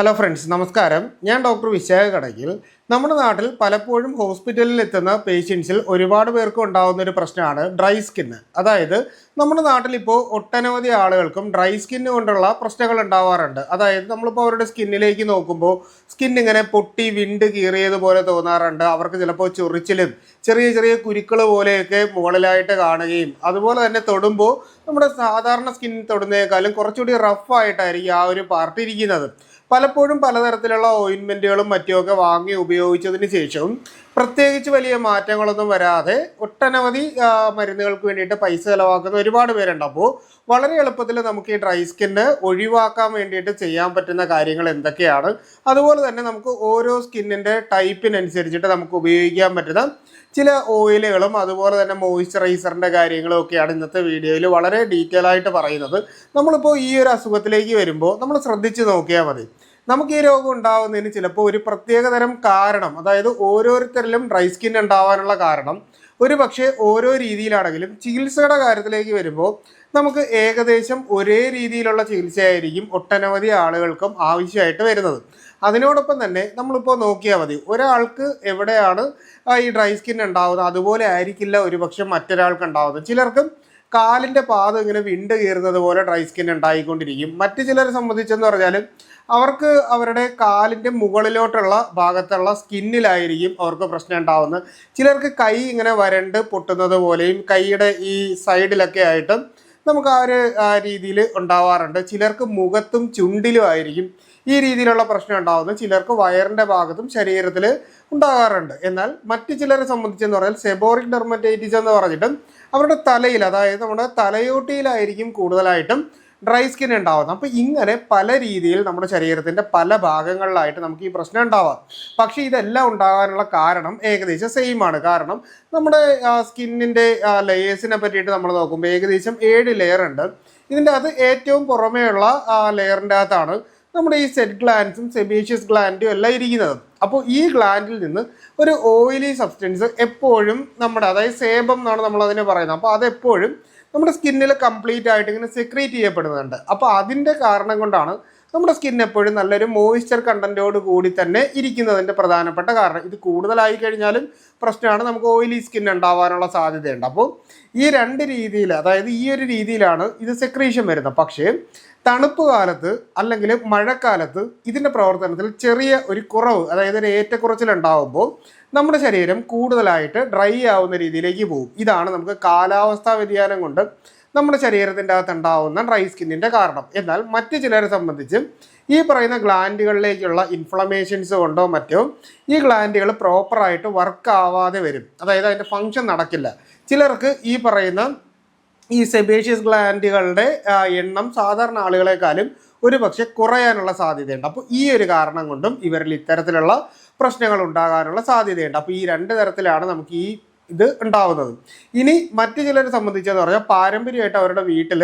Hello friends നമസ്കാരം. ഞാൻ doctor Vishakha കടകിൽ. നമ്മുടെ നാട്ടിൽ പലപ്പോഴും ഹോസ്പിറ്റലിൽ എത്തുന്ന പേഷ്യൻസിൽ ഒരുപാട് പേർക്ക് ഉണ്ടാകുന്ന ഒരു പ്രശ്നമാണ് ഡ്രൈ സ്കിന്ന് അതായത് നമ്മുടെ നാട്ടിൽ ഇപ്പോൾ ഒട്ടനവധി ആളുകൾക്കും ഡ്രൈ സ്കിന്ന് കൊണ്ടുള്ള പ്രശ്നങ്ങൾ ഉണ്ടാവാറുണ്ട്. അതായത് നമ്മളിപ്പോൾ അവരുടെ സ്കിന്നിലേക്ക് നോക്കുമ്പോൾ സ്കിൻ ഇങ്ങനെ പൊട്ടി വിണ്ട് കീറിയതുപോലെ തോന്നാറുണ്ട്. അവർക്ക് ചിലപ്പോൾ ചൊറിച്ചിലും ചെറിയ ചെറിയ കുരുക്കൾ പോലെയൊക്കെ മുകളിലായിട്ട് കാണുകയും അതുപോലെ തന്നെ തൊടുമ്പോൾ നമ്മുടെ സാധാരണ സ്കിൻ തൊടുന്നതിനേക്കാളും കുറച്ചുകൂടി റഫ് ആയിട്ടായിരിക്കും ആ ഒരു പാർട്ട് ഇരിക്കുന്നത്. പലപ്പോഴും പലതരത്തിലുള്ള ഓയിൻമെന്റുകളും മറ്റുമൊക്കെ വാങ്ങി ഉപയോഗിച്ചതിന് ശേഷവും പ്രത്യേകിച്ച് വലിയ മാറ്റങ്ങളൊന്നും വരാതെ ഒട്ടനവധി മരുന്നുകൾക്ക് വേണ്ടിയിട്ട് പൈസ ചിലവാക്കുന്ന ഒരുപാട് പേരുണ്ട്. അപ്പോൾ വളരെ എളുപ്പത്തിൽ നമുക്ക് ഈ ഡ്രൈ സ്കിന്ന് ഒഴിവാക്കാൻ വേണ്ടിയിട്ട് ചെയ്യാൻ പറ്റുന്ന കാര്യങ്ങൾ എന്തൊക്കെയാണ്? അതുപോലെ തന്നെ നമുക്ക് ഓരോ സ്കിന്നിന്റെ ടൈപ്പിനനുസരിച്ചിട്ട് നമുക്ക് ഉപയോഗിക്കാൻ പറ്റുന്ന ചില ഓയിലുകളും അതുപോലെ തന്നെ മോയ്സ്ചറൈസറിന്റെ കാര്യങ്ങളും ഒക്കെയാണ് ഇന്നത്തെ വീഡിയോയിൽ വളരെ ഡീറ്റെയിൽ ആയിട്ട് പറയുന്നത്. നമ്മളിപ്പോൾ ഈ ഒരു അസുഖത്തിലേക്ക് വരുമ്പോൾ നമ്മൾ ശ്രദ്ധിച്ച് നോക്കിയാൽ മതി. നമുക്ക് ഈ രോഗം ഉണ്ടാവുന്നതിന് ചിലപ്പോൾ ഒരു പ്രത്യേകതരം കാരണം അതായത് ഓരോരുത്തരിലും ഡ്രൈ സ്കിൻ ഉണ്ടാവാനുള്ള കാരണം ഒരു പക്ഷേ ഓരോ രീതിയിലാണെങ്കിലും ചികിത്സയുടെ കാര്യത്തിലേക്ക് വരുമ്പോൾ നമുക്ക് ഏകദേശം ഒരേ രീതിയിലുള്ള ചികിത്സയായിരിക്കും ഒട്ടനവധി ആളുകൾക്കും ആവശ്യമായിട്ട് വരുന്നത്. അതിനോടൊപ്പം തന്നെ നമ്മളിപ്പോൾ നോക്കിയാൽ മതി ഒരാൾക്ക് എവിടെയാണ് ഈ ഡ്രൈ സ്കിൻ ഉണ്ടാവുന്നത്? അതുപോലെ ആയിരിക്കില്ല ഒരുപക്ഷെ മറ്റൊരാൾക്ക് ഉണ്ടാവുന്നത്. ചിലർക്കും കാലിന്റെ പാദം ഇങ്ങനെ വിണ്ട് കീറുന്നത് പോലെ ഡ്രൈ സ്കിൻ ഉണ്ടായിക്കൊണ്ടിരിക്കും. മറ്റു ചിലരെ സംബന്ധിച്ചെന്ന് പറഞ്ഞാൽ അവർക്ക് അവരുടെ കാലിന്റെ മുകളിലോട്ടുള്ള ഭാഗത്തുള്ള സ്കിന്നിലായിരിക്കും അവർക്ക് പ്രശ്നം ഉണ്ടാവുന്നത്. ചിലർക്ക് കൈ ഇങ്ങനെ വരണ്ട് പൊട്ടുന്നത് പോലെയും കൈയുടെ ഈ സൈഡിലൊക്കെ ആയിട്ട് നമുക്ക് ആ ഒരു രീതിയിൽ ഉണ്ടാവാറുണ്ട്. ചിലർക്ക് മുഖത്തും ചുണ്ടിലും ആയിരിക്കും ഈ രീതിയിലുള്ള പ്രശ്നം ഉണ്ടാകുന്നത് ചിലർക്ക് വയറിന്റെ ഭാഗത്തും ശരീരത്തിൽ ഉണ്ടാകാറുണ്ട്. എന്നാൽ മറ്റു ചിലരെ സംബന്ധിച്ചെന്ന് പറഞ്ഞാൽ സെബോറിക് ഡെർമറ്റൈറ്റിസ് എന്ന് പറഞ്ഞിട്ടും അവരുടെ തലയിൽ അതായത് നമ്മുടെ തലയോട്ടിയിലായിരിക്കും കൂടുതലായിട്ടും ഡ്രൈ സ്കിൻ ഉണ്ടാവുന്നത്. അപ്പോൾ ഇങ്ങനെ പല രീതിയിൽ നമ്മുടെ ശരീരത്തിന്റെ പല ഭാഗങ്ങളിലായിട്ട് നമുക്ക് ഈ പ്രശ്നം ഉണ്ടാവാം. പക്ഷേ ഇതെല്ലാം ഉണ്ടാകാനുള്ള കാരണം ഏകദേശം സെയിം ആണ്. കാരണം നമ്മുടെ സ്കിന്നിന്റെ ലെയേഴ്സിനെ പറ്റിയിട്ട് നമ്മൾ നോക്കുമ്പോൾ ഏകദേശം ഏഴ് ലെയർ ഉണ്ട്. ഇതിന്റെ അത് ഏറ്റവും പുറമേയുള്ള ലെയറിന്റെ അകത്താണ് നമ്മുടെ ഈ സെറ്റ് ഗ്ലാൻസും സെബീഷ്യസ് ഗ്ലാൻഡും എല്ലാം ഇരിക്കുന്നത്. അപ്പോൾ ഈ ഗ്ലാൻഡിൽ നിന്ന് ഒരു ഓയിലി സബ്സ്റ്റൻസ് എപ്പോഴും നമ്മുടെ അതായത് സേബം എന്നാണ് നമ്മൾ അതിനെ പറയുന്നത്. അപ്പോൾ അതെപ്പോഴും നമ്മുടെ സ്കിന്നിൽ കംപ്ലീറ്റ് ആയിട്ട് ഇങ്ങനെ സെക്രീറ്റ് ചെയ്യപ്പെടുന്നുണ്ട്. അപ്പോൾ അതിന്റെ കാരണം കൊണ്ടാണ് നമ്മുടെ സ്കിൻ എപ്പോഴും നല്ലൊരു മോയ്സ്ചർ കണ്ടന്റോട് കൂടി തന്നെ ഇരിക്കുന്നതിന്റെ പ്രധാനപ്പെട്ട കാരണം. ഇത് കൂടുതലായി കഴിഞ്ഞാലും പ്രശ്നമാണ്. നമുക്ക് ഓയിലി സ്കിൻ ഉണ്ടാവാനുള്ള സാധ്യതയുണ്ട്. അപ്പോൾ ഈ രണ്ട് രീതിയിൽ അതായത് ഈ ഒരു രീതിയിലാണ് ഇത് സെക്രീഷൻ വരുന്നത്. പക്ഷേ തണുപ്പ് കാലത്ത് അല്ലെങ്കിൽ മഴക്കാലത്ത് ഇതിന്റെ പ്രവർത്തനത്തിൽ ചെറിയ ഒരു കുറവ് അതായത് ഒരു ഏറ്റക്കുറച്ചിലുണ്ടാകുമ്പോൾ നമ്മുടെ ശരീരം കൂടുതലായിട്ട് ഡ്രൈ ആവുന്ന രീതിയിലേക്ക് പോകും. ഇതാണ് നമുക്ക് കാലാവസ്ഥാ വ്യതിയാനം കൊണ്ട് നമ്മുടെ ശരീരത്തിന്റെ അകത്ത് ഉണ്ടാവുന്ന ഡ്രൈ സ്കിന്നിന്റെ കാരണം. എന്നാൽ മറ്റ് ചിലരെ സംബന്ധിച്ച് ഈ പറയുന്ന ഗ്ലാൻഡുകളിലേക്കുള്ള ഇൻഫ്ലമേഷൻസ് കൊണ്ടോ മറ്റോ ഈ ഗ്ലാൻഡുകൾ പ്രോപ്പറായിട്ട് വർക്ക് ആവാതെ വരും. അതായത് അതിന്റെ ഫങ്ഷൻ നടക്കില്ല. ചിലർക്ക് ഈ പറയുന്ന ഈ സെബേഷ്യസ് ഗ്ലാൻഡുകളുടെ എണ്ണം സാധാരണ ആളുകളെക്കാളും ഒരു പക്ഷെ കുറയാനുള്ള സാധ്യതയുണ്ട്. അപ്പോൾ ഈ ഒരു കാരണം കൊണ്ടും ഇവരിൽ ഇത്തരത്തിലുള്ള പ്രശ്നങ്ങൾ ഉണ്ടാകാനുള്ള സാധ്യതയുണ്ട്. അപ്പോൾ ഈ രണ്ട് തരത്തിലാണ് നമുക്ക് ഈ ഇത് ഉണ്ടാവുന്നത്. ഇനി മറ്റു ചിലരെ സംബന്ധിച്ചെന്ന് പറഞ്ഞാൽ പാരമ്പര്യമായിട്ട് അവരുടെ വീട്ടിൽ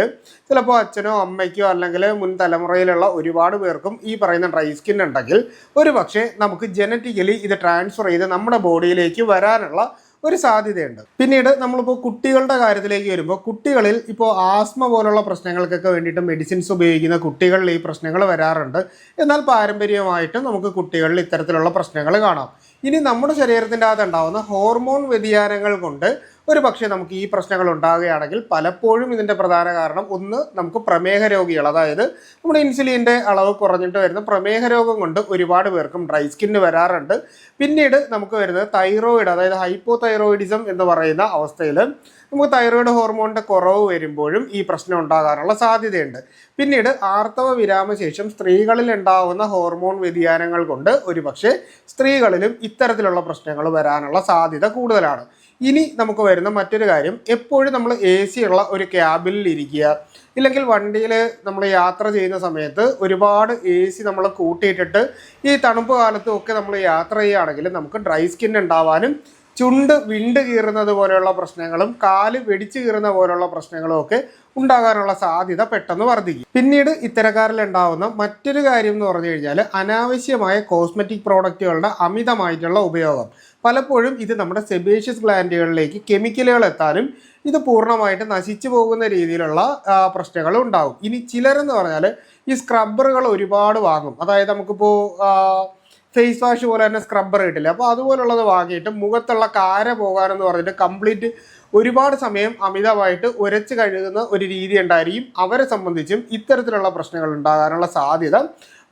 ചിലപ്പോൾ അച്ഛനോ അമ്മയ്ക്കോ അല്ലെങ്കിൽ മുൻ തലമുറയിലുള്ള ഒരുപാട് പേർക്കും ഈ പറയുന്ന ഡ്രൈ സ്കിൻ ഉണ്ടെങ്കിൽ ഒരു പക്ഷേ നമുക്ക് ജനറ്റിക്കലി ഇത് ട്രാൻസ്ഫർ ചെയ്ത് നമ്മുടെ ബോഡിയിലേക്ക് വരാനുള്ള ഒരു സാധ്യതയുണ്ട്. പിന്നീട് നമ്മളിപ്പോൾ കുട്ടികളുടെ കാര്യത്തിലേക്ക് വരുമ്പോൾ കുട്ടികളിൽ ഇപ്പോൾ ആസ്മ പോലുള്ള പ്രശ്നങ്ങൾക്കൊക്കെ വേണ്ടിയിട്ട് മെഡിസിൻസ് ഉപയോഗിക്കുന്ന കുട്ടികളിൽ ഈ പ്രശ്നങ്ങൾ വരാറുണ്ട്. എന്നാൽ പാരമ്പര്യമായിട്ടും നമുക്ക് കുട്ടികളിൽ ഇത്തരത്തിലുള്ള പ്രശ്നങ്ങൾ കാണാം. ഇനി നമ്മുടെ ശരീരത്തിന്റെ അകത്ത് ഉണ്ടാകുന്ന ഹോർമോൺ വ്യതിയാനങ്ങൾ കൊണ്ട് ഒരു പക്ഷേ നമുക്ക് ഈ പ്രശ്നങ്ങൾ ഉണ്ടാകുകയാണെങ്കിൽ പലപ്പോഴും ഇതിന്റെ പ്രധാന കാരണം ഒന്ന് നമുക്ക് പ്രമേഹ രോഗികൾ. അതായത് നമ്മുടെ ഇൻസുലിന്റെ അളവ് കുറഞ്ഞിട്ട് വരുന്ന പ്രമേഹ രോഗം കൊണ്ട് ഒരുപാട് പേർക്കും ഡ്രൈ സ്കിന്ന് വരാറുണ്ട്. പിന്നീട് നമുക്ക് വരുന്നത് തൈറോയിഡ് അതായത് ഹൈപ്പോ തൈറോയിഡിസം എന്ന് പറയുന്ന അവസ്ഥയിൽ നമുക്ക് തൈറോയിഡ് ഹോർമോണിന്റെ കുറവ് വരുമ്പോഴും ഈ പ്രശ്നം ഉണ്ടാകാനുള്ള സാധ്യതയുണ്ട്. പിന്നീട് ആർത്തവ വിരാമശേഷം സ്ത്രീകളിൽ ഉണ്ടാവുന്ന ഹോർമോൺ വ്യതിയാനങ്ങൾ കൊണ്ട് ഒരുപക്ഷെ സ്ത്രീകളിലും ഇത്തരത്തിലുള്ള പ്രശ്നങ്ങൾ വരാനുള്ള സാധ്യത കൂടുതലാണ്. ഇനി നമുക്ക് വരുന്ന മറ്റൊരു കാര്യം എപ്പോഴും നമ്മൾ എ സി ഉള്ള ഒരു ക്യാബിൽ ഇരിക്കുക. ഇല്ലെങ്കിൽ വണ്ടിയിൽ നമ്മൾ യാത്ര ചെയ്യുന്ന സമയത്ത് ഒരുപാട് എ സി നമ്മൾ കൂട്ടിയിട്ടിട്ട് ഈ തണുപ്പ് കാലത്തും ഒക്കെ നമ്മൾ യാത്ര ചെയ്യുകയാണെങ്കിൽ നമുക്ക് ഡ്രൈ സ്കിൻ ഉണ്ടാവാനും ചുണ്ട് വിണ്ട് കീറുന്നത് പോലെയുള്ള പ്രശ്നങ്ങളും കാൽ വെടിച്ചു കീറുന്ന പോലെയുള്ള പ്രശ്നങ്ങളും ഒക്കെ ഉണ്ടാകാനുള്ള സാധ്യത പെട്ടെന്ന് വർദ്ധിക്കും. പിന്നീട് ഇത്തരക്കാരിൽ ഉണ്ടാവുന്ന മറ്റൊരു കാര്യം എന്ന് പറഞ്ഞു കഴിഞ്ഞാൽ അനാവശ്യമായ കോസ്മെറ്റിക് പ്രോഡക്റ്റുകളുടെ അമിതമായിട്ടുള്ള ഉപയോഗം. പലപ്പോഴും ഇത് നമ്മുടെ സെബേഷ്യസ് ഗ്ലാൻഡുകളിലേക്ക് കെമിക്കലുകൾ എത്താനും ഇത് പൂർണമായിട്ട് നശിച്ചു പോകുന്ന രീതിയിലുള്ള പ്രശ്നങ്ങളും ഉണ്ടാകും. ഇനി ചിലരെന്ന് പറഞ്ഞാൽ ഈ സ്ക്രബ്ബറുകൾ ഒരുപാട് വാങ്ങും. അതായത് നമുക്കിപ്പോൾ ഫേസ് വാഷ് പോലെ തന്നെ സ്ക്രബ്ബർ കിട്ടില്ല അപ്പോൾ അതുപോലുള്ളത് വാങ്ങിയിട്ട് മുഖത്തുള്ള കാര പോകാനെന്ന് പറഞ്ഞിട്ട് കംപ്ലീറ്റ് ഒരുപാട് സമയം അമിതമായിട്ട് ഉരച്ച് കഴുകുന്ന ഒരു രീതി ഉണ്ടായിരിക്കും. അവരെ സംബന്ധിച്ചും ഇത്തരത്തിലുള്ള പ്രശ്നങ്ങൾ ഉണ്ടാകാനുള്ള സാധ്യത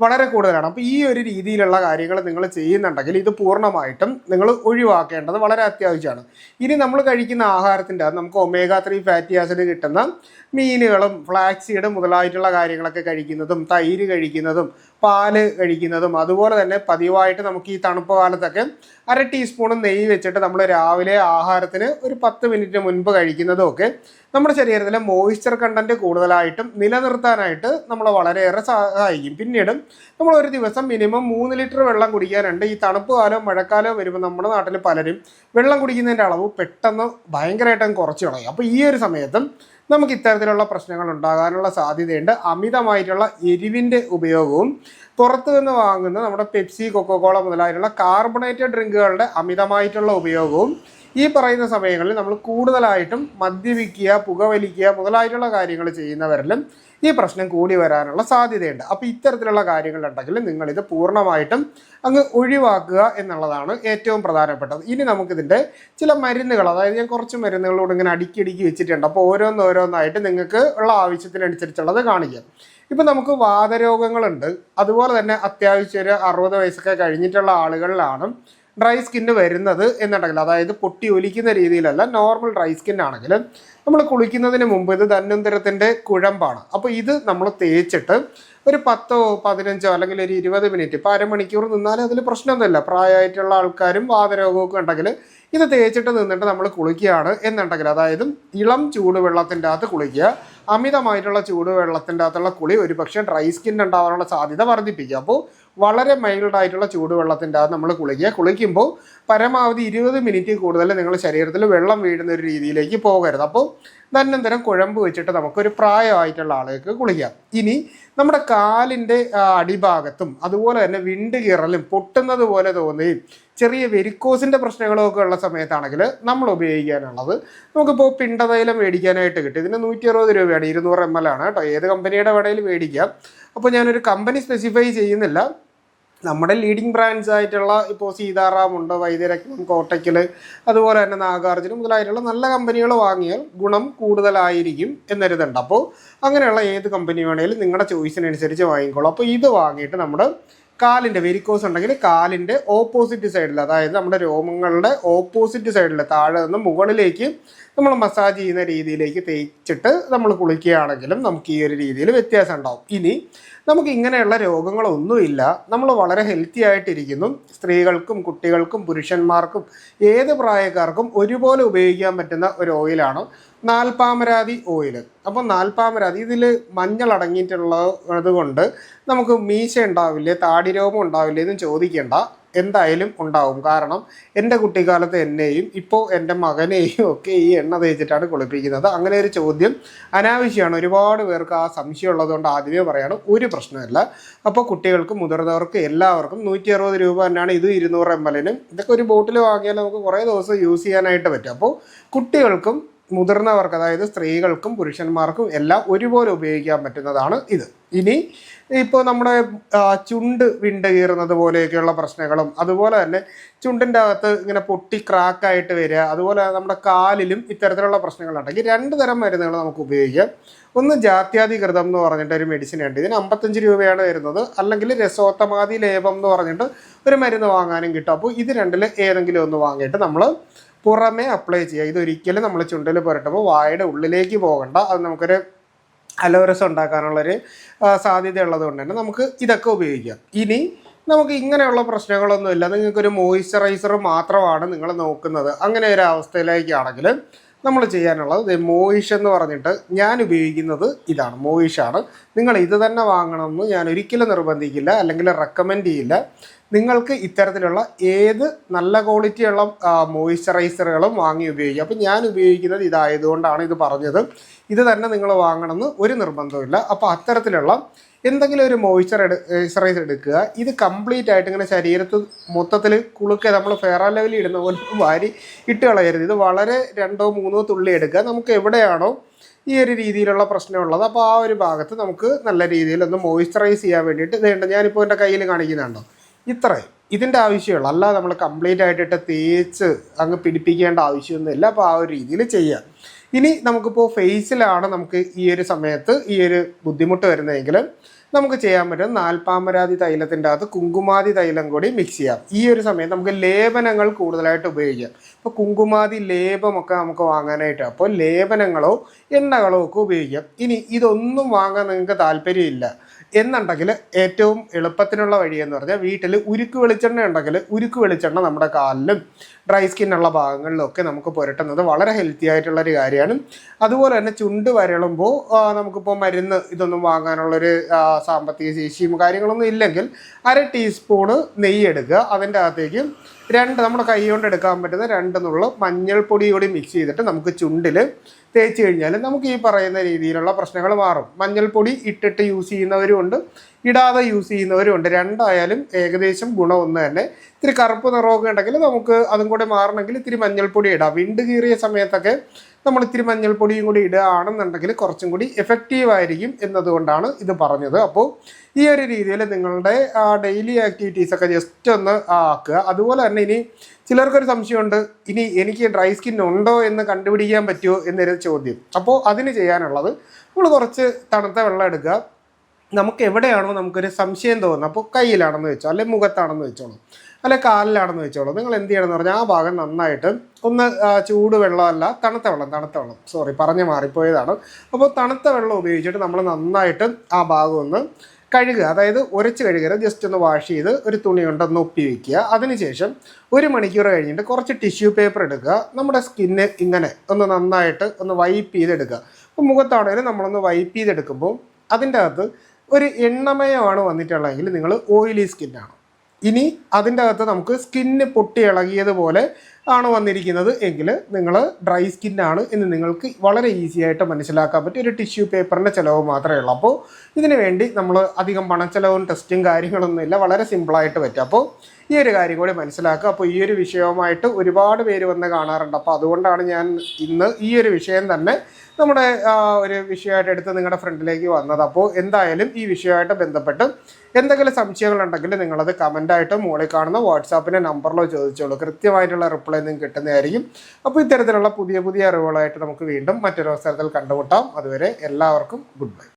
വളരെ കൂടുതലാണ്. അപ്പോൾ ഈ ഒരു രീതിയിലുള്ള കാര്യങ്ങൾ നിങ്ങൾ ചെയ്യുന്നുണ്ടെങ്കിൽ ഇത് പൂർണമായിട്ടും നിങ്ങൾ ഒഴിവാക്കേണ്ടത് വളരെ അത്യാവശ്യമാണ്. ഇനി നമ്മൾ കഴിക്കുന്ന ആഹാരത്തിന്റെ അത് നമുക്ക് ഒമേഗ ത്രീ ഫാറ്റി ആസിഡ് കിട്ടുന്ന മീനുകളും ഫ്ലാക്സീഡ് മുതലായിട്ടുള്ള കാര്യങ്ങളൊക്കെ കഴിക്കുന്നതും തൈര് കഴിക്കുന്നതും പാൽ കഴിക്കുന്നതും അതുപോലെ തന്നെ പതിവായിട്ട് നമുക്ക് ഈ തണുപ്പ് കാലത്തൊക്കെ അര ടീസ്പൂൺ നെയ്യ് വെച്ചിട്ട് നമ്മൾ രാവിലെ ആഹാരത്തിന് ഒരു പത്ത് മിനിറ്റ് മുൻപ് കഴിക്കുന്നതും ഒക്കെ നമ്മുടെ ശരീരത്തിലെ മോയ്സ്ചർ കണ്ടന്റ് കൂടുതലായിട്ടും നിലനിർത്താനായിട്ട് നമ്മളെ വളരെയേറെ സഹായിക്കും. പിന്നീട് നമ്മൾ ഒരു ദിവസം മിനിമം മൂന്ന് ലിറ്റർ വെള്ളം കുടിക്കാനുണ്ട്. ഈ തണുപ്പ് കാലവും മഴക്കാലവും വരുമ്പോൾ നമ്മുടെ നാട്ടിൽ പലരും വെള്ളം കുടിക്കുന്നതിന്റെ അളവ് പെട്ടെന്ന് ഭയങ്കരമായിട്ടും കുറച്ച് കളയും അപ്പോൾ ഈ ഒരു സമയത്തും നമുക്ക് ഇത്തരത്തിലുള്ള പ്രശ്നങ്ങൾ ഉണ്ടാകാനുള്ള സാധ്യതയുണ്ട്. അമിതമായിട്ടുള്ള എരിവിന്റെ ഉപയോഗവും പുറത്തു നിന്ന് വാങ്ങുന്ന നമ്മുടെ പെപ്സി കൊക്കോകോള മുതലായിട്ടുള്ള കാർബണേറ്റഡ് ഡ്രിങ്കുകളുടെ അമിതമായിട്ടുള്ള ഉപയോഗവും ഈ പറയുന്ന സമയങ്ങളിൽ നമ്മൾ കൂടുതലായിട്ടും മദ്യപിക്കുക പുകവലിക്കുക മുതലായിട്ടുള്ള കാര്യങ്ങൾ ചെയ്യുന്നവരിലും ഈ പ്രശ്നം കൂടി വരാനുള്ള സാധ്യതയുണ്ട്. അപ്പോൾ ഇത്തരത്തിലുള്ള കാര്യങ്ങളുണ്ടെങ്കിൽ നിങ്ങളിത് പൂർണമായിട്ടും അങ്ങ് ഒഴിവാക്കുക എന്നുള്ളതാണ് ഏറ്റവും പ്രധാനപ്പെട്ടത്. ഇനി നമുക്കിതിന്റെ ചില മരുന്നുകൾ അതായത് ഞാൻ കുറച്ച് മരുന്നുകളോട് ഇങ്ങനെ അടുക്കി അടുക്കി വെച്ചിട്ടുണ്ട് അപ്പോൾ ഓരോന്നോരോന്നായിട്ട് നിങ്ങൾക്ക് ഉള്ള ആവശ്യത്തിനനുസരിച്ചുള്ളത് കാണിക്കാം. ഇപ്പം നമുക്ക് വാതരോഗങ്ങളുണ്ട്. അതുപോലെ തന്നെ അത്യാവശ്യം ഒരു അറുപത് വയസ്സൊക്കെ കഴിഞ്ഞിട്ടുള്ള ആളുകളിലാണ് ഡ്രൈ സ്കിന്ന് വരുന്നത് എന്നുണ്ടെങ്കിൽ അതായത് പൊട്ടി ഒലിക്കുന്ന രീതിയിലല്ല നോർമൽ ഡ്രൈ സ്കിൻ ആണെങ്കിൽ നമ്മൾ കുളിക്കുന്നതിന് മുമ്പ് ഇത് ധന്വന്തരത്തിന്റെ കുഴമ്പാണ്. അപ്പോൾ ഇത് നമ്മൾ തേച്ചിട്ട് ഒരു പത്തോ പതിനഞ്ചോ അല്ലെങ്കിൽ ഒരു ഇരുപത് മിനിറ്റ് ഇപ്പോൾ അരമണിക്കൂർ നിന്നാലും അതിൽ പ്രശ്നമൊന്നുമില്ല. പ്രായമായിട്ടുള്ള ആൾക്കാരും വാതരോഗമൊക്കെ ഉണ്ടെങ്കിൽ ഇത് തേച്ചിട്ട് നിന്നിട്ട് നമ്മൾ കുളിക്കുകയാണ് എന്നുണ്ടെങ്കിൽ അതായത് ഇളം ചൂടുവെള്ളത്തിന്റെ അകത്ത് കുളിക്കുക അമിതമായിട്ടുള്ള ചൂടുവെള്ളത്തിന്റെ അകത്തുള്ള കുളി ഒരു പക്ഷേ ഡ്രൈ സ്കിൻ ഉണ്ടാകാനുള്ള സാധ്യത വർദ്ധിപ്പിക്കുക. അപ്പോൾ വളരെ മൈൽഡായിട്ടുള്ള ചൂടുവെള്ളത്തിന്റെ അത് നമ്മൾ കുളിക്കുക. കുളിക്കുമ്പോൾ പരമാവധി ഇരുപത് മിനിറ്റ് കൂടുതൽ നിങ്ങൾ ശരീരത്തിൽ വെള്ളം വീഴുന്ന ഒരു രീതിയിലേക്ക് പോകരുത്. അപ്പോൾ തന്നന്തരം കുഴമ്പ് വെച്ചിട്ട് നമുക്കൊരു പ്രായമായിട്ടുള്ള ആളുകൾക്ക് കുളിക്കാം. ഇനി നമ്മുടെ കാലിന്റെ അടിഭാഗത്തും അതുപോലെ തന്നെ വിണ്ട് കീറലും പൊട്ടുന്നത് പോലെ തോന്നുകയും ചെറിയ വെരിക്കോസിന്റെ പ്രശ്നങ്ങളൊക്കെ ഉള്ള സമയത്താണെങ്കിൽ നമ്മൾ ഉപയോഗിക്കാനുള്ളത് നമുക്കിപ്പോൾ പിണ്ടതൈലം മേടിക്കാനായിട്ട് കിട്ടും. ഇതിന് നൂറ്റി അറുപത് രൂപയാണ്. ഇരുന്നൂറ് എം എൽ ആണ് കേട്ടോ. ഏത് കമ്പനിയുടെ വേണേലും മേടിക്കാം. അപ്പോൾ ഞാനൊരു കമ്പനി സ്പെസിഫൈ ചെയ്യുന്നില്ല. നമ്മുടെ ലീഡിങ് ബ്രാൻഡ്സ് ആയിട്ടുള്ള ഇപ്പോൾ സീതാറാം ഉണ്ട് വൈദ്യരത്നം കോട്ടയ്ക്കൽ അതുപോലെ തന്നെ നാഗാർജുന മുതലായിട്ടുള്ള നല്ല കമ്പനികൾ വാങ്ങിയാൽ ഗുണം കൂടുതലായിരിക്കും എന്നരുതുണ്ട്. അപ്പോൾ അങ്ങനെയുള്ള ഏത് കമ്പനി വേണേലും നിങ്ങളുടെ ചോയ്സിനനുസരിച്ച് വാങ്ങിക്കോളൂ. അപ്പോൾ ഇത് വാങ്ങിയിട്ട് നമ്മുടെ കാലിന്റെ വെരിക്കോസ് ഉണ്ടെങ്കിൽ കാലിന്റെ ഓപ്പോസിറ്റ് സൈഡിൽ അതായത് നമ്മുടെ രോമങ്ങളുടെ ഓപ്പോസിറ്റ് സൈഡിൽ താഴെ നിന്ന് മുകളിലേക്ക് നമ്മൾ മസാജ് ചെയ്യുന്ന രീതിയിലേക്ക് തേച്ചിട്ട് നമ്മൾ കുളിക്കുകയാണെങ്കിലും നമുക്ക് ഈ ഒരു രീതിയിൽ വ്യത്യാസം ഉണ്ടാവും. ഇനി നമുക്ക് ഇങ്ങനെയുള്ള രോഗങ്ങളൊന്നുമില്ല. നമ്മൾ വളരെ ഹെൽത്തി ആയിട്ടിരിക്കുന്നു. സ്ത്രീകൾക്കും കുട്ടികൾക്കും പുരുഷന്മാർക്കും ഏത് പ്രായക്കാർക്കും ഒരുപോലെ ഉപയോഗിക്കാൻ പറ്റുന്ന ഒരു ഓയിലാണ് നാൽപ്പാമരാതി ഓയിൽ അപ്പം നാൽപ്പാമരാതി ഇതിൽ മഞ്ഞൾ അടങ്ങിയിട്ടുള്ളത് കൊണ്ട് നമുക്ക് മീശ ഉണ്ടാവില്ലേ താടി രോമം ഉണ്ടാവില്ലേ എന്നും ചോദിക്കേണ്ട. എന്തായാലും ഉണ്ടാവും. കാരണം എന്റെ കുട്ടിക്കാലത്ത് എന്നെയും ഇപ്പോൾ എന്റെ മകനെയും ഒക്കെ ഈ എണ്ണ തേച്ചിട്ടാണ് കുളിപ്പിക്കുന്നത്. അങ്ങനെ ഒരു ചോദ്യം അനാവശ്യമാണ്. ഒരുപാട് പേർക്ക് ആ സംശയം ഉള്ളതുകൊണ്ട് ആദ്യമേ പറയാണ്. ഒരു പ്രശ്നമില്ല അപ്പോൾ കുട്ടികൾക്കും മുതിർന്നവർക്കും എല്ലാവർക്കും നൂറ്റി അറുപത് രൂപ തന്നെയാണ് ഇത് ഇരുന്നൂറ് എം എല്ലിനും ഇതൊക്കെ ഒരു ബോട്ടിൽ വാങ്ങിയാൽ നമുക്ക് കുറേ ദിവസം യൂസ് ചെയ്യാനായിട്ട് പറ്റും. അപ്പോൾ കുട്ടികൾക്കും മുതിർന്നവർക്ക് അതായത് സ്ത്രീകൾക്കും പുരുഷന്മാർക്കും എല്ലാം ഒരുപോലെ ഉപയോഗിക്കാൻ പറ്റുന്നതാണ് ഇത്. ഇനി ഇപ്പോൾ നമ്മുടെ ചുണ്ട് വിണ്ടുകീറുന്നത് പോലെയൊക്കെയുള്ള പ്രശ്നങ്ങളും അതുപോലെ തന്നെ ചുണ്ടിന്റെ അകത്ത് ഇങ്ങനെ പൊട്ടി ക്രാക്കായിട്ട് വരിക അതുപോലെ നമ്മുടെ കാലിലും ഇത്തരത്തിലുള്ള പ്രശ്നങ്ങളുണ്ടെങ്കിൽ രണ്ട് തരം മരുന്നുകൾ നമുക്ക് ഉപയോഗിക്കാം. ഒന്ന് ജാത്യാധികൃതം എന്ന് പറഞ്ഞിട്ട് ഒരു മെഡിസിൻ ഉണ്ട്. ഇതിന് അമ്പത്തഞ്ച് രൂപയാണ് വരുന്നത്. അല്ലെങ്കിൽ രസോത്തമാതി ലേപം എന്ന് പറഞ്ഞിട്ട് ഒരു മരുന്ന് വാങ്ങാനും കിട്ടും. അപ്പോൾ ഇത് രണ്ടിൽ ഏതെങ്കിലും ഒന്ന് വാങ്ങിയിട്ട് നമ്മൾ പുറമേ അപ്ലൈ ചെയ്യുക. ഇതൊരിക്കലും നമ്മൾ ചുണ്ടിൽ പുരട്ടുമ്പോൾ വായുടെ ഉള്ളിലേക്ക് പോകണ്ട. അത് നമുക്കൊരു അലോരസം ഉണ്ടാക്കാനുള്ളൊരു സാധ്യതയുള്ളത് കൊണ്ട് തന്നെ നമുക്ക് ഇതൊക്കെ ഉപയോഗിക്കാം. ഇനി നമുക്ക് ഇങ്ങനെയുള്ള പ്രശ്നങ്ങളൊന്നുമില്ല. നിങ്ങൾക്കൊരു മോയ്സ്ചറൈസർ മാത്രമാണ് നിങ്ങൾ നോക്കുന്നത്. അങ്ങനെ ഒരു അവസ്ഥയിലേക്കാണെങ്കിൽ നമ്മൾ ചെയ്യാനുള്ളത് മോയിഷ് എന്ന് പറഞ്ഞിട്ട് ഞാൻ ഉപയോഗിക്കുന്നത് ഇതാണ്. മോയിഷാണ്. നിങ്ങൾ ഇത് തന്നെ വാങ്ങണമെന്ന് ഞാൻ ഒരിക്കലും നിർബന്ധിക്കില്ല അല്ലെങ്കിൽ റെക്കമെൻഡ് ചെയ്യില്ല. നിങ്ങൾക്ക് ഇത്തരത്തിലുള്ള ഏത് നല്ല ക്വാളിറ്റിയുള്ള മോയ്സ്ചറൈസറുകളും വാങ്ങി ഉപയോഗിക്കാം. അപ്പം ഞാൻ ഉപയോഗിക്കുന്നത് ഇതായതുകൊണ്ടാണ് ഇത് പറഞ്ഞത്. ഇത് തന്നെ നിങ്ങൾ വാങ്ങണമെന്ന് ഒരു നിർബന്ധമില്ല അപ്പോൾ അത്തരത്തിലുള്ള എന്തെങ്കിലും ഒരു മോയ്സ്ചർ മോയ്സ്ചറൈസർ എടുക്കുക. ഇത് കംപ്ലീറ്റ് ആയിട്ട് ഇങ്ങനെ ശരീരത്ത് മൊത്തത്തിൽ കുളുക്കുക നമ്മൾ ഫെയർ ലെവലിൽ ഇടുന്ന പോലെ വാരി ഇട്ട് കളയരുത്. ഇത് വളരെ രണ്ടോ മൂന്നോ തുള്ളി എടുക്കുക. നമുക്ക് എവിടെയാണോ ഈ ഒരു രീതിയിലുള്ള പ്രശ്നമുള്ളത് അപ്പോൾ ആ ഒരു ഭാഗത്ത് നമുക്ക് നല്ല രീതിയിൽ ഒന്ന് മോയ്സ്ചറൈസ് ചെയ്യാൻ വേണ്ടിയിട്ട്. ഇതേണ്ട ഞാനിപ്പോൾ എന്റെ കയ്യിൽ കാണിക്കുന്നുണ്ടോ? ഇത്രയും ഇതിന്റെ ആവശ്യമുള്ളൂ. അല്ലാതെ നമ്മൾ കംപ്ലീറ്റ് ആയിട്ട് തേച്ച് അങ്ങ് പിടിപ്പിക്കേണ്ട ആവശ്യമൊന്നുമില്ല അപ്പോൾ ആ ഒരു രീതിയിൽ ചെയ്യാം. ഇനി നമുക്കിപ്പോൾ ഫേസിലാണ് നമുക്ക് ഈ ഒരു സമയത്ത് ഈ ഒരു ബുദ്ധിമുട്ട് വരുന്നതെങ്കിൽ നമുക്ക് ചെയ്യാൻ പറ്റും നാൽപ്പാമരാതി തൈലത്തിന്റെ അകത്ത് കുങ്കുമാതി തൈലം കൂടി മിക്സ് ചെയ്യാം. ഈ ഒരു സമയത്ത് നമുക്ക് ലേപനങ്ങൾ കൂടുതലായിട്ട് ഉപയോഗിക്കാം. ഇപ്പോൾ കുങ്കുമാതി ലേപമൊക്കെ നമുക്ക് വാങ്ങാനായിട്ട് അപ്പോൾ ലേപനങ്ങളോ എണ്ണകളോ ഒക്കെ ഉപയോഗിക്കാം. ഇനി ഇതൊന്നും വാങ്ങാൻ നിങ്ങൾക്ക് താല്പര്യമില്ല. എന്നുണ്ടെങ്കിൽ ഏറ്റവും എളുപ്പത്തിനുള്ള വഴി എന്ന് പറഞ്ഞാൽ വീട്ടിൽ ഉരുക്ക് വെളിച്ചെണ്ണ ഉണ്ടെങ്കിൽ ഉരുക്ക് വെളിച്ചെണ്ണ നമ്മുടെ കാലിലും ഡ്രൈ സ്കിന്നുള്ള ഭാഗങ്ങളിലൊക്കെ നമുക്ക് പുരട്ടുന്നത് വളരെ ഹെൽത്തി ആയിട്ടുള്ള ഒരു കാര്യമാണ്. അതുപോലെ തന്നെ ചുണ്ട് വരളുമ്പോൾ നമുക്കിപ്പോൾ മരുന്ന് ഇതൊന്നും വാങ്ങാനുള്ളൊരു സാമ്പത്തിക ശേഷിയും കാര്യങ്ങളൊന്നും ഇല്ലെങ്കിൽ അര ടീസ്പൂണ് നെയ്യ് എടുക്കുക. അതിന്റെ അകത്തേക്ക് രണ്ട് നമ്മുടെ കൈ കൊണ്ട് എടുക്കാൻ പറ്റുന്ന രണ്ട് നുള്ള മഞ്ഞൾപ്പൊടി കൂടി മിക്സ് ചെയ്തിട്ട് നമുക്ക് ചുണ്ടിൽ തേച്ച് കഴിഞ്ഞാൽ നമുക്ക് ഈ പറയുന്ന രീതിയിലുള്ള പ്രശ്നങ്ങൾ മാറും. മഞ്ഞൾപ്പൊടി ഇട്ടിട്ട് യൂസ് ചെയ്യുന്നവരും ഉണ്ട് ഇടാതെ യൂസ് ചെയ്യുന്നവരും ഉണ്ട്. രണ്ടായാലും ഏകദേശം ഗുണം ഒന്ന് തന്നെ. ഇത്തിരി കറുപ്പ് നിറമൊക്കെ ഉണ്ടെങ്കിൽ നമുക്ക് അതും കൂടെ മാറണമെങ്കിൽ ഇത്തിരി മഞ്ഞൾപ്പൊടി ഇടാം. വിണ്ട് കീറിയ സമയത്തൊക്കെ നമ്മൾ ഇത്തിരി മഞ്ഞൾപ്പൊടിയും കൂടി ഇടുകയാണെന്നുണ്ടെങ്കിൽ കുറച്ചും കൂടി എഫക്റ്റീവ് ആയിരിക്കും എന്നതുകൊണ്ടാണ് ഇത് പറഞ്ഞത്. അപ്പോൾ ഈ ഒരു രീതിയിൽ നിങ്ങളുടെ ഡെയിലി ആക്ടിവിറ്റീസ് ഒക്കെ ജസ്റ്റ് ഒന്ന് ആക്കുക. അതുപോലെ തന്നെ ഇനി ചിലർക്കൊരു സംശയമുണ്ട് ഇനി എനിക്ക് ഡ്രൈ സ്കിൻ ഉണ്ടോ എന്ന് കണ്ടുപിടിക്കാൻ പറ്റുമോ? എന്നൊരു ചോദ്യം. അപ്പോൾ അതിന് ചെയ്യാനുള്ളത് നമ്മൾ കുറച്ച് തണുത്ത വെള്ളം എടുക്കുക. നമുക്ക് എവിടെയാണോ നമുക്കൊരു സംശയം തോന്നുന്നത് അപ്പോൾ കയ്യിലാണെന്ന് വെച്ചോ അല്ലെങ്കിൽ മുഖത്താണെന്ന് വെച്ചോളൂ അല്ലെ കാലിലാണെന്ന് വെച്ചോളൂ നിങ്ങൾ എന്ത് ചെയ്യണമെന്ന് പറഞ്ഞാൽ ആ ഭാഗം നന്നായിട്ട് ഒന്ന് ചൂട് വെള്ളമല്ല തണുത്ത വെള്ളം തണുത്ത വെള്ളം സോറി പറഞ്ഞ് മാറിപ്പോയതാണ്. അപ്പോൾ തണുത്ത വെള്ളം ഉപയോഗിച്ചിട്ട് നമ്മൾ നന്നായിട്ട് ആ ഭാഗം ഒന്ന് കഴുകുക. അതായത് ഉരച്ച് കഴുകരുത് ജസ്റ്റ് ഒന്ന് വാഷ് ചെയ്ത് ഒരു തുണി കൊണ്ട് ഒന്ന് ഒപ്പി വയ്ക്കുക അതിനുശേഷം ഒരു മണിക്കൂർ കഴിഞ്ഞിട്ട് കുറച്ച് ടിഷ്യൂ പേപ്പർ എടുക്കുക. നമ്മുടെ സ്കിന്ന് ഇങ്ങനെ ഒന്ന് നന്നായിട്ട് ഒന്ന് വൈപ്പ് ചെയ്തെടുക്കുക. അപ്പോൾ മുഖത്താണെങ്കിലും നമ്മളൊന്ന് വൈപ്പ് ചെയ്തെടുക്കുമ്പോൾ അതിന്റെ അകത്ത് ഒരു എണ്ണമയമാണ് വന്നിട്ടുള്ളതെങ്കിൽ നിങ്ങൾ ഓയിലി സ്കിന്നാണ് ഇനി അതിന്റെ അകത്ത് നമുക്ക് സ്കിന്ന് പൊട്ടി ഇളകിയതുപോലെ ആണ് വന്നിരിക്കുന്നത്. എങ്കിൽ നിങ്ങൾ ഡ്രൈ സ്കിൻ ആണ് എന്ന് നിങ്ങൾക്ക് വളരെ ഈസി ആയിട്ട് മനസ്സിലാക്കാൻ പറ്റും ഒരു ടിഷ്യൂ പേപ്പറിന്റെ ചിലവ് മാത്രമേ ഉള്ളൂ. അപ്പോൾ ഇതിനു വേണ്ടി നമ്മൾ അധികം പണച്ചെലവും ടെസ്റ്റും കാര്യങ്ങളൊന്നുമില്ല വളരെ സിമ്പിളായിട്ട് പറ്റും. അപ്പോൾ ഈ ഒരു കാര്യം കൂടി മനസ്സിലാക്കുക. അപ്പോൾ ഈ ഒരു വിഷയവുമായിട്ട് ഒരുപാട് പേര് വന്ന് കാണാറുണ്ട്. അപ്പോൾ അതുകൊണ്ടാണ് ഞാൻ ഇന്ന് ഈ ഒരു വിഷയം തന്നെ നമ്മുടെ ഒരു വിഷയമായിട്ട് എടുത്ത് നിങ്ങളുടെ ഫ്രണ്ടിലേക്ക് വന്നത്. അപ്പോൾ എന്തായാലും ഈ വിഷയമായിട്ട് ബന്ധപ്പെട്ട് എന്തെങ്കിലും സംശയങ്ങളുണ്ടെങ്കിൽ നിങ്ങളത് കമന്റായിട്ട് മുകളിൽ കാണുന്ന വാട്സാപ്പിന്റെ നമ്പറിലോ ചോദിച്ചോളൂ. കൃത്യമായിട്ടുള്ള റിപ്ലൈ നിങ്ങൾക്ക് കിട്ടുന്നതായിരിക്കും. അപ്പോൾ ഇത്തരത്തിലുള്ള പുതിയ പുതിയ അറിവുകളായിട്ട് നമുക്ക് വീണ്ടും മറ്റൊരു അവസരത്തിൽ കണ്ടുമുട്ടാം. അതുവരെ എല്ലാവർക്കും ഗുഡ് ബൈ